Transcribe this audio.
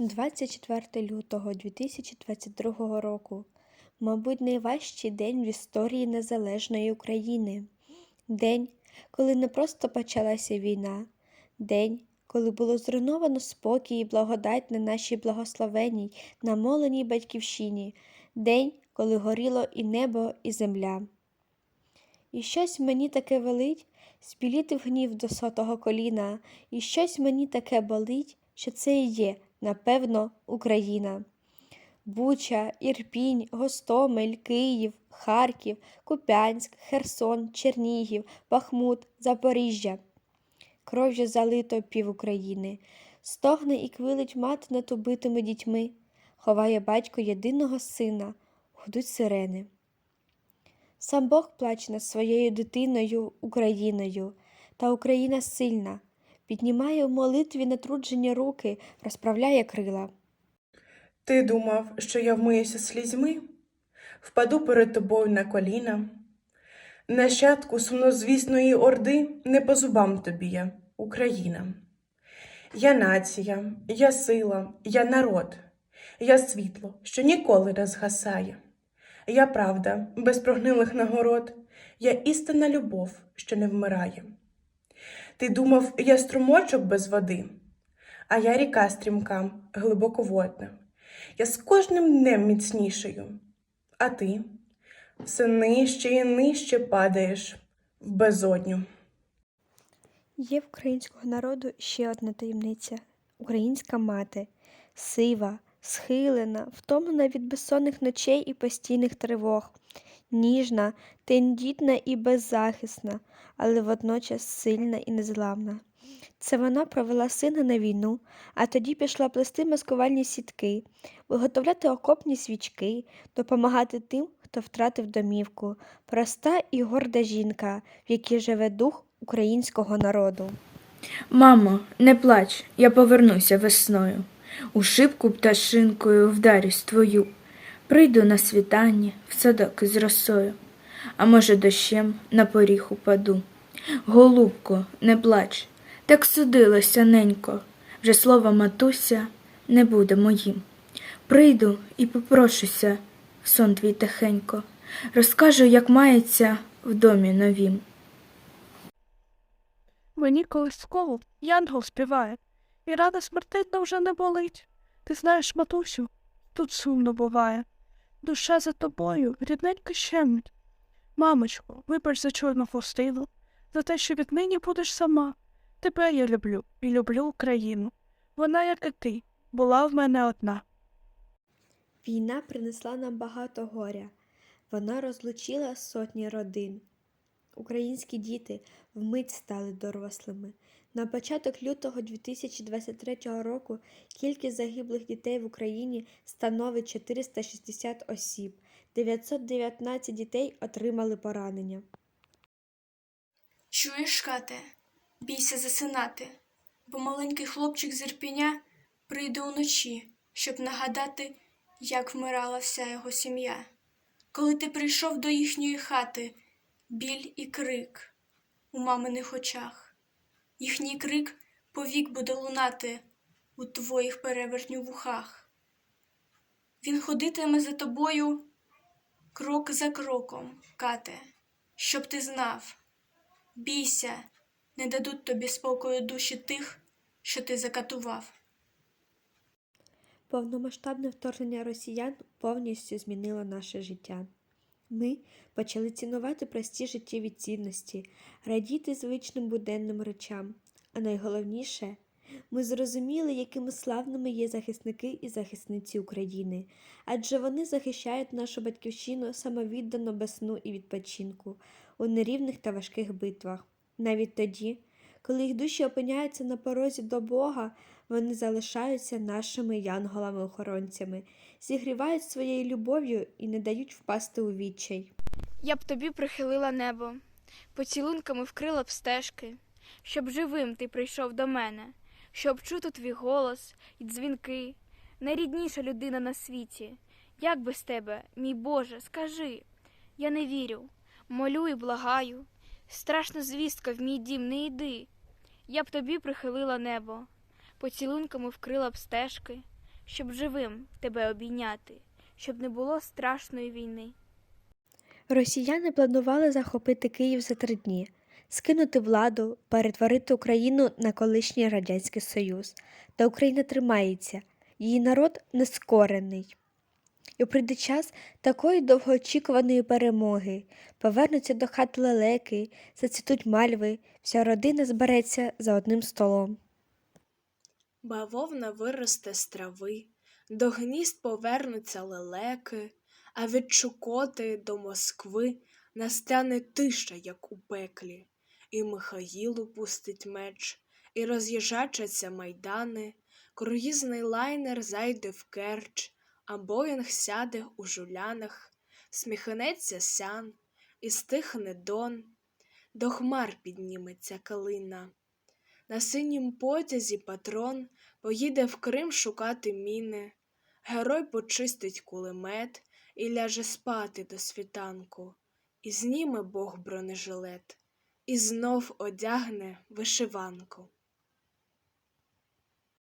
24 лютого 2022 року, мабуть, найважчий день в історії незалежної України. День, коли не просто почалася війна, день, коли було зруйновано спокій і благодать на нашій благословенній, намоленій батьківщині, день, коли горіло і небо, і земля. І щось мені таке велить, спіліти в гнів до сотого коліна, і щось мені таке болить, що це і є, напевно, Україна. Буча, Ірпінь, Гостомель, Київ, Харків, Куп'янськ, Херсон, Чернігів, Бахмут, Запоріжжя. Кров'ю залито пів України, стогне і квилить мати над убитими дітьми, ховає батько єдиного сина, гудуть сирени. Сам Бог плаче над своєю дитиною, Україною, та Україна сильна, піднімає у молитві натруджені руки, розправляє крила. Ти думав, що я вмиюся слізьми, впаду перед тобою на коліна. Нащадку сумнозвісної орди не по зубам тобі я, Україна. Я нація, я сила, я народ, я світло, що ніколи не згасає. Я правда, без прогнилих нагород, я істинна любов, що не вмирає. Ти думав, я струмочок без води, а я ріка стрімка, глибоководна. Я з кожним днем міцнішою, а ти? Все нижче і нижче падаєш в безодню. Є в українського народу ще одна таємниця. Українська мати, сива, схилена, втомлена від безсонних ночей і постійних тривог, ніжна, тендітна і беззахисна, але водночас сильна і незламна. Це вона провела сина на війну, а тоді пішла плести маскувальні сітки, виготовляти окопні свічки, допомагати тим, хто втратив домівку. Проста і горда жінка, в якій живе дух українського народу. Мамо, не плач, я повернуся весною. У шибку пташинкою вдарюсь твою. Прийду на світанні в садок із росою, а може, дощем на поріг упаду. Голубко, не плач, так судилося ненько, вже слово матуся не буде моїм. Прийду і попрошуся в сон твій тихенько, розкажу, як мається в домі новім. Мені колисково янгол співає, і рана смертельна вже не болить. Ти знаєш, матусю, тут сумно буває. Душа за тобою рідненько щемить. Мамочко, вибач за чорну хустину, за те, що віднині будеш сама. Тебе я люблю і люблю Україну. Вона, як і ти, була в мене одна. Війна принесла нам багато горя. Вона розлучила сотні родин. Українські діти вмить стали дорослими. На початок лютого 2023 року кількість загиблих дітей в Україні становить 460 осіб. 919 дітей отримали поранення. Чуєш, Кате, бійся засинати, бо маленький хлопчик з Ірпеня прийде уночі, щоб нагадати, як вмирала вся його сім'я. Коли ти прийшов до їхньої хати, біль і крик у маминих очах. Їхній крик повік буде лунати у твоїх перевертню вухах. Він ходитиме за тобою крок за кроком, Кате, щоб ти знав. Бійся, не дадуть тобі спокою душі тих, що ти закатував. Повномасштабне вторгнення росіян повністю змінило наше життя. Ми почали цінувати прості життєві цінності, радіти звичним буденним речам. А найголовніше, ми зрозуміли, якими славними є захисники і захисниці України, адже вони захищають нашу батьківщину самовіддано без сну і відпочинку у нерівних та важких битвах. Навіть тоді, коли їх душі опиняються на порозі до Бога, вони залишаються нашими янголами-охоронцями, зігрівають своєю любов'ю і не дають впасти у відчай. Я б тобі прихилила небо, поцілунками вкрила б стежки, щоб живим ти прийшов до мене, щоб чути твій голос і дзвінки, найрідніша людина на світі. Як без тебе, мій Боже, скажи, я не вірю, молю і благаю. Страшна звістка в мій дім не йди. Я б тобі прихилила небо, поцілунками вкрила б стежки, щоб живим тебе обійняти, щоб не було страшної війни. Росіяни планували захопити Київ за три дні, скинути владу, перетворити Україну на колишній Радянський Союз. Та Україна тримається, її народ нескорений. І прийде час такої довгоочікуваної перемоги. Повернуться до хат лелеки, зацвітуть мальви, вся родина збереться за одним столом. Бавовна виросте з трави, до гнізд повернуться лелеки, а від Чукоти до Москви настане тиша, як у пеклі, і Михаїл упустить меч, і роз'їжджачаться майдани, круїзний лайнер зайде в Керч, а Боїнг сяде у жулянах, сміхнеться сян, і стихне дон, до хмар підніметься калина. На синім потязі патрон поїде в Крим шукати міни. Герой почистить кулемет і ляже спати до світанку, і зніме Бог бронежилет, і знов одягне вишиванку.